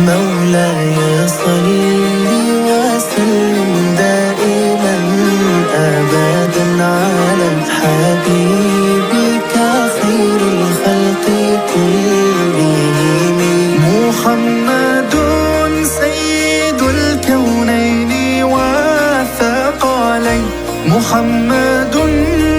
مولاي صل وسلم دائما ابدا على حبيبك خير الخلق كلهم محمد سيد الكونين والثقلين محمد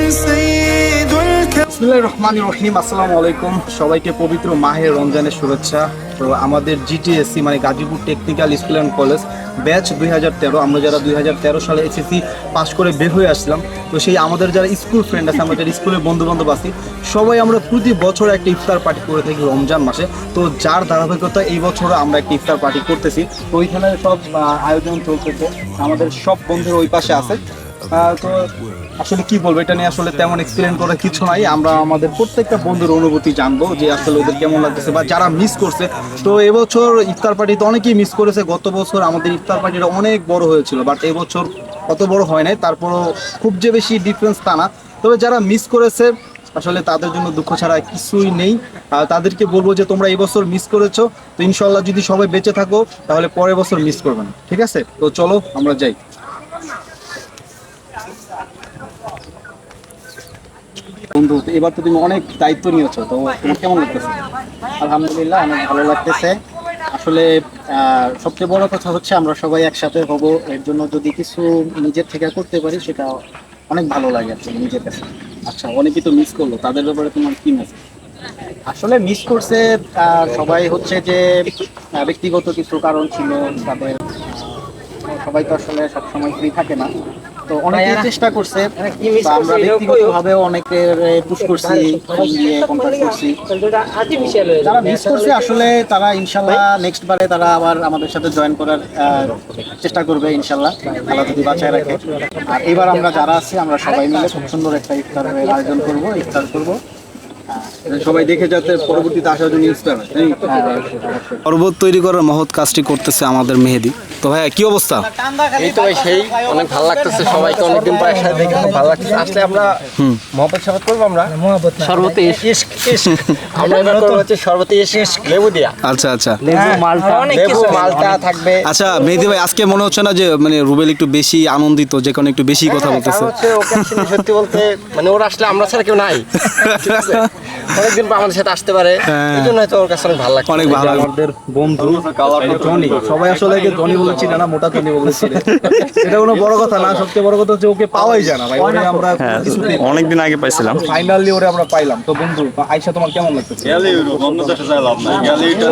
سيد الكونين বিসমুল্লাহ রহমান রহিম আসসালামু আলাইকুম সবাইকে পবিত্র মাহে রমজানের শুভেচ্ছা তো আমাদের জিটিএসসি মানে Gazipur technical school and college batch দুই হাজার তেরো। আমরা যারা দুই হাজার তেরো সালে এসএসসি পাস করে বের হয়ে আসলাম, তো সেই আমাদের যারা স্কুল ফ্রেন্ড আছে, আমাদের স্কুলের বন্ধু বান্ধব আছি, সবাই আমরা প্রতি বছর একটা ইফতার পার্টি করে থাকি রমজান মাসে। তো যার ধারাবাহিকতা এই বছরও আমরা একটা ইফতার পার্টি করতেছি। তো ওইখানে সব আয়োজন চলতেছে। আমাদের সব বন্ধুর ওই পাশে আছে। তো আসলে কি বলব, এটা নিয়ে আসলে তেমন এক্সপ্লেন করার কিছু নাই। আমরা আমাদের প্রত্যেকটা বন্ধুর অনুভূতি জানব যে আসলে ওদের কেমন লাগতেছে বা যারা মিস করছে। তো এবছর ইফতার পার্টিতে অনেকেই মিস করেছে। গত বছর আমাদের ইফতার পার্টিটা অনেক বড় হয়েছিল বাট এবছর অত বড় হয় নাই। তারপরও খুব যে বেশি ডিফারেন্স তা না। তবে যারা মিস করেছে, আসলে তাদের জন্য দুঃখ ছাড়া কিছুই নেই। তাদেরকে বলব যে, তোমরা এই বছর মিস করেছ। তো ইনশাল্লাহ যদি সবাই বেঁচে থাকো, তাহলে পরের বছর মিস করবে না। ঠিক আছে? তো চলো, আমরা যাই। বন্ধু, এবার তো তুমি অনেক দায়িত্ব তো তোমার কেমন লাগতেছে? আলহামদুলিল্লাহ, অনেক ভালো লাগতেছে। আসলে সবচেয়ে বড় কথা হচ্ছে আমরা সবাই একসাথে হব, এর জন্য যদি কিছু নিজের থেকে করতে পারি, সেটা অনেক ভালো লাগে কি, নিজের কাছে। আচ্ছা অনেকেই তো মিস করল, তাদের ব্যাপারে তোমার কি মেসেজ আসলে মিস করছে সবাই হচ্ছে যে ব্যক্তিগত কিছু কারণ ছিল, তাদের সবাই তো আসলে সবসময় ফ্রি থাকে না। তো অনেকে চেষ্টা করছে আমরা ব্যক্তিগতভাবেও অনেকের পুশ করছি কন্ট্যাক্ট করছি। যারা মিস করছে আসলে তারা ইনশাল্লাহ নেক্সট বারে তারা আবার আমাদের সাথে জয়েন করার আহ, চেষ্টা করবে ইনশাল্লাহ। আল্লাহ যদি বাঁচায় রাখে। আর এবার আমরা যারা আছি আমরা সবাই মিলে খুব সুন্দর একটা ইফতারের আয়োজন করব ইফতার করব। সবাই দেখে যাতে পরবর্তীতে আসার জন্য ইন্সপায়ার হয় পর্বত তৈরি করার মহৎ কাজটি করতেছে আমাদের মেহেদি। তো ভাইয়া কি অবস্থা? এই তো ভাই সেই অনেক ভালো লাগতেছে সবাইকে অনেকদিন পর একসাথে দেখে খুব ভালো লাগতেছে। আসলে আমরা মহব্বত শরবত করব আমরা? শরবতে আমরা এবার করব হচ্ছে শরবতে লেবু দিয়া। আচ্ছা আচ্ছা। লেবু মালটা লেবু মালটা থাকবে। আচ্ছা মেহেদি ভাই আজকে মনে হচ্ছে না যে মানে রুবেল একটু বেশি আনন্দিত যে কোনো একটু বেশি কথা হ্যাঁ, বলতেছে? হচ্ছে ওকে আসলে সত্যি বলতে মানে ওর আসলে আমরা ছাড়া কেউ নাই? অনেকদিন পর আমাদের সাথে আসতে পারে। হ্যাঁ। এই জন্য হয়তো ওর কাছে অনেক ভালো লাগছে। অনেক ভালো আমাদের বন্ধু জনি সবাই আসলে একে জনি বলেছি না মোটা জনি বলেছি এটা কোনো বড় কথা না সবচেয়ে বড় কথা হচ্ছে ওকে পাওয়াই যায় না ভাই। ওরে আমরা অনেকদিন আগে পাইছিলাম। ফাইনালি ওরে আমরা পাইলাম। তো বন্ধু আয়সা তোমার কেমন লাগতেছে? কিন্তু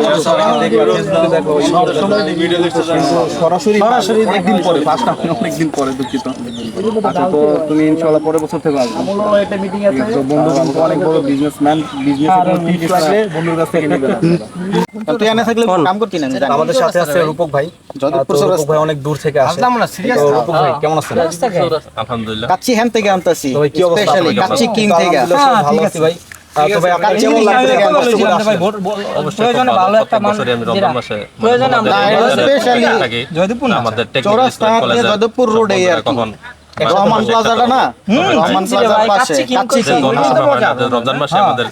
সরাসরি সরাসরি একদিন পরে ফার্স্ট আমি অনেকদিন পরে দুঃখিত। আচ্ছা তো তুমি ইনশাআল্লাহ পরের বছর থেকে আসবে। একটা মিটিং আছে তো বন্ধু বান্ধব অনেক বড় বিজনেসম্যান আমাদের সাথে আছে রূপক ভাই। রূপক ভাই অনেক দূর থেকে আসে। আসলাম না, serious? তো না। রূপক ভাই কেমন আছেন? কাচ্চি হ্যান থেকে আনতাছি। কি অবস্থা? কাচ্চি কিং থেকে। ভালো আছি ভাই। আহ, তো ভাই আপনার কাচ্চি কেমন কিং লাগছে? থেকে কষ্ট করে আসলেন? প্রয়োজনে ভালো একটা মান যেটা প্রয়োজনে আমরা স্পেশালি আমাদের চৌরাস্তা থেকে রোড আর কি। রহমান প্লাজাটা না? রহমান প্লাজার পাশে। কাচ্চি কিং কাচ্চি করছে, কিং রমজান মাসে আমাদের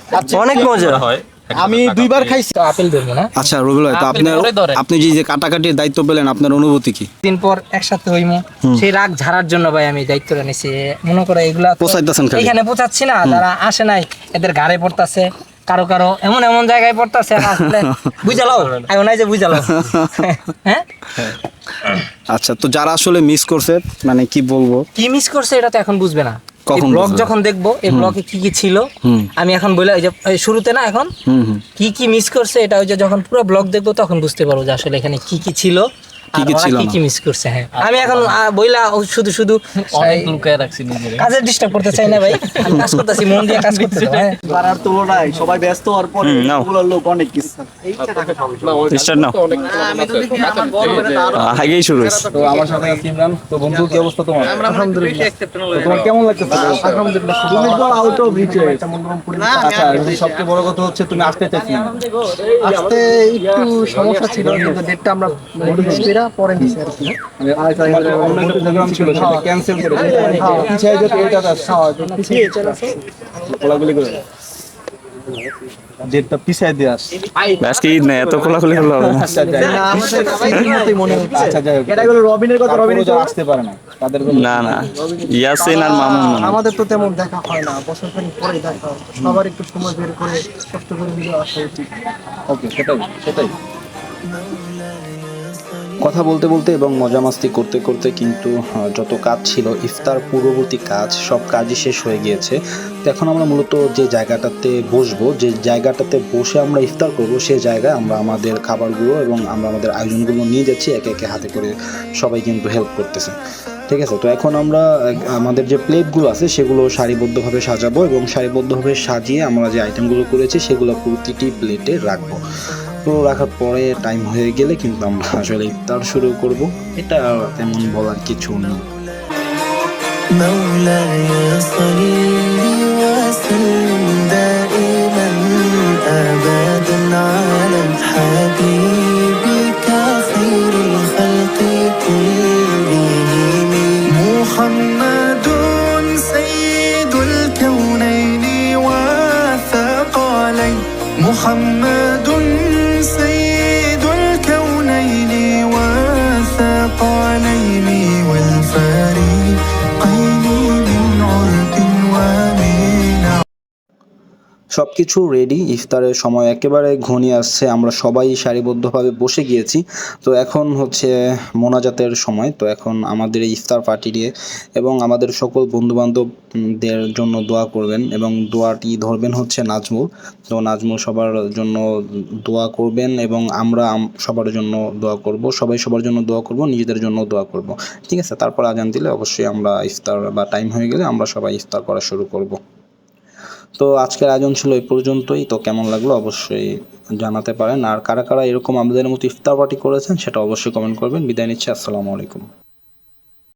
অনেক মজা। হয়। আমি দুইবার খাইছি। আপেল ধরবো না? আচ্ছা রবিউল ভাই তো আপনার আপনি যে যে কাটাকাটির দায়িত্ব পেলেন আপনার অনুভূতি কি? দিন পর একসাথে হইমু। সেই রাগ ঝাড়ার জন্য ভাই আমি দায়িত্বটা নিছি। মনে করে এগুলা পোষাইতেছেন এখানে পোছাচ্ছি না যারা আসে নাই এদের ঘাড়ে পড়তাছে। কারও কারও এমন এমন জায়গায় পড়তাছে বুঝালাও আইও নাই যে বুঝালাও। হ্যাঁ? আচ্ছা তো যারা আসলে মিস করছে মানে কি বলব? কি মিস করছে এটা তো এখন বুঝবে না। কখন ব্লগ যখন দেখব এই ব্লগে কি কি ছিল আমি এখন বলে এই যে শুরুতে না এখন কি কি মিস করছে এটা ওই যে যখন পুরো ব্লগ দেখব তখন বুঝতে পারব যে আসলে এখানে কি কি ছিল। কি কি ছিল কি কি মিস করছে? হ্যাঁ আমি এখন বইলা শুধু শুধু অনেক লুকায় রাখছি নিজের। কাজের ডিস্টার্ব করতে চাই না ভাই। আমি কাজ করতেছি মন দিয়ে কাজ করতেছি হ্যাঁ। পাড়ার তুলনায় সবাই ব্যস্ত হওয়ার পরে হুম, লোক অনেক কিছু। Start now. আগেই শুরু হয়েছে। তো আমার সাথে আছে ইমরান। তো বন্ধু কি অবস্থা তোমার? আলহামদুলিল্লাহ তোমার কেমন লাগতেছে? আলহামদুলিল্লাহ তুমি তো আউট অফ রিচ হয়ে আচ্ছা সবচেয়ে বড় কথা হচ্ছে তুমি আসতে চাইছি না আসতে একটু সমস্যা ছিল কিন্তু ডেটটা আমরা পরে নিছি আর কি আমাদের অন্য একটা প্রোগ্রাম ছিল সেটা ক্যান্সেল করে পিছিয়ে যেতে এটা আসছে কোলাগুলি করে। ডেটটা পিছাই দিয়ে আসছি আজকে ঈদ নেই এত খোলাখুলি হলো আচ্ছা যাই হোক। আমাদের কাছে মনে হচ্ছে। আচ্ছা যাই এটা হলো রবিনের কথা রবিন তারপরেও আসতে পারে না। তাদের না না। ইয়াসিন আর মামুন আমাদের তো তেমন দেখা হয় না। বছর খানিক পরেই দেখা হয়। সবার একটু সময় বের করে কষ্ট করে মিলে আসা উচিত। ওকে সেটাই সেটাই। কথা বলতে বলতে এবং মজা মাস্তি করতে করতে কিন্তু যত কাজ ছিল, ইফতার পূর্ববর্তী কাজ, সব কাজই শেষ হয়ে গিয়েছে। তো এখন আমরা মূলত যে জায়গাটাতে বসবো, যে জায়গাটাতে বসে আমরা ইফতার করব সেই জায়গায় আমরা আমাদের খাবারগুলো এবং আমরা আমাদের আয়োজনগুলো নিয়ে যাচ্ছি, একে একে হাতে করে সবাই কিন্তু হেল্প করতেছে। ঠিক আছে? তো এখন আমরা আমাদের যে প্লেটগুলো আছে, সেগুলো সারিবদ্ধভাবে সাজাবো এবং সারিবদ্ধভাবে সাজিয়ে আমরা যে আইটেমগুলো করেছি, সেগুলো প্রতিটি প্লেটে রাখব। তো রাখার পরে টাইম হয়ে গেলে কিন্তু আমরা আসলে ইফতার শুরু করব এটা তেমন বলার কিছু নেই مولاي صل وسلم دائما ابدا على حبيبك خير الخلق كلهم محمد say সব কিছু রেডি ইফতারের সময় একেবারে ঘনিয়ে আসছে, আমরা সবাই সারিবদ্ধভাবে বসে গিয়েছি। তো এখন হচ্ছে মোনাজাতের সময়, তো এখন আমাদের ইফতার পার্টি দিয়ে এবং আমাদের সকল বন্ধুবান্ধবদের জন্য দোয়া করবেন এবং দোয়াটি ধরবেন হচ্ছে নাজমুল। তো নাজমুল সবার জন্য দোয়া করবেন এবং আমরা সবার জন্য দোয়া করব, সবাই সবার জন্য দোয়া করব, নিজেদের জন্য দোয়া করব। ঠিক আছে? তারপর আজান দিলে অবশ্যই আমরা ইফতার বা টাইম হয়ে গেলে আমরা সবাই ইফতার করা শুরু করব। তো আজকের আয়োজন ছিল এই পর্যন্তই। তো কেমন লাগল অবশ্যই জানাতে পারেন। আর কারা কারা এরকম আমাদের মতো ইফতার পার্টি করেছেন সেটা অবশ্যই কমেন্ট করবেন। বিদায় নিচ্ছি, আসসালামু আলাইকুম।